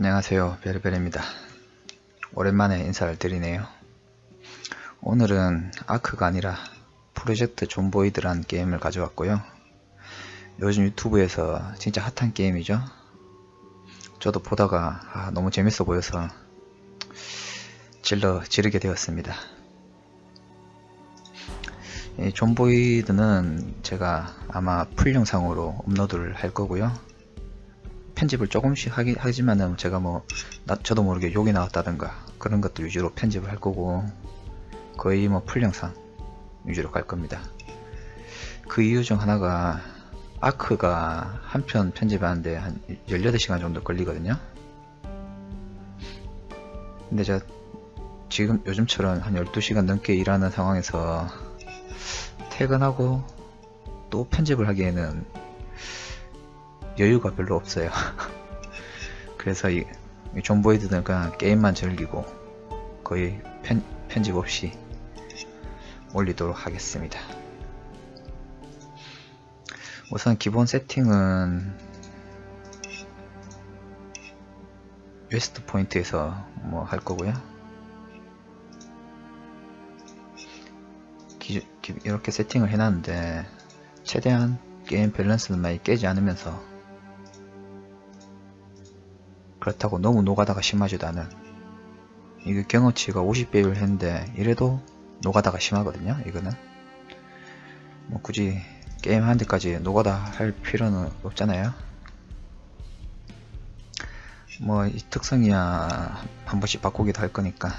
안녕하세요. 베르베르입니다. 오랜만에 인사를 드리네요. 오늘은 아크가 아니라 프로젝트 존보이드란 게임을 가져왔고요. 요즘 유튜브에서 진짜 핫한 게임이죠. 저도 보다가 아, 너무 재밌어 보여서 질러 지르게 되었습니다. 이 존보이드는 제가 아마 풀 영상으로 업로드를 할 거고요 편집을 조금씩 하기, 하지만은 제가 뭐 나, 저도 모르게 욕이 나왔다든가 그런 것들 위주로 편집을 할 거고 거의 뭐 풀 영상 위주로 갈 겁니다. 그 이유 중 하나가 아크가 한 편 편집하는데 한 18시간 정도 걸리거든요. 근데 제가 지금 요즘처럼 한 12시간 넘게 일하는 상황에서 퇴근하고 또 편집을 하기에는 여유가 별로 없어요. 그래서 이, 이 존보이드는 그냥 게임만 즐기고 거의 편, 편집 없이 올리도록 하겠습니다. 우선 기본 세팅은 웨스트 포인트에서 뭐 할 거고요. 기, 기, 이렇게 세팅을 해놨는데 최대한 게임 밸런스는 많이 깨지 않으면서 그렇다고 너무 노가다가 심하지도 않은. 이게 경험치가 50배율 했는데 이래도 노가다가 심하거든요 이거는. 뭐 굳이 게임 하는 데까지 노가다 할 필요는 없잖아요. 뭐 이 특성이야 한 번씩 바꾸기도 할 거니까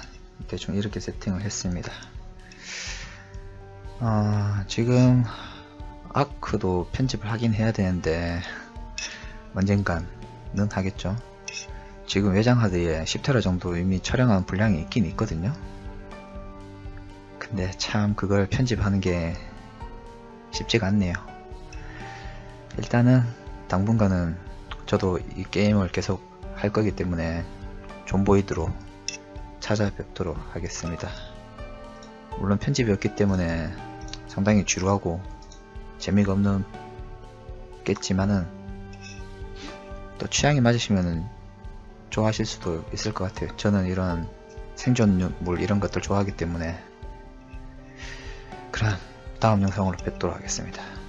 대충 이렇게 세팅을 했습니다. 어, 지금 아크도 편집을 하긴 해야 되는데 언젠간는 하겠죠 지금 외장 하드에 10테라 정도 이미 촬영한 분량이 있긴 있거든요. 근데 참 그걸 편집하는 게 쉽지가 않네요. 일단은 당분간은 저도 이 게임을 계속 할 거기 때문에 존보이드로 찾아뵙도록 하겠습니다. 물론 편집이 없기 때문에 상당히 지루하고 재미가 없는 겠지만은 또 취향이 맞으시면은 좋아하실 수도 있을 것 같아요. 저는 이런 생존물 이런 것들 좋아하기 때문에 그럼 다음 영상으로 뵙도록 하겠습니다.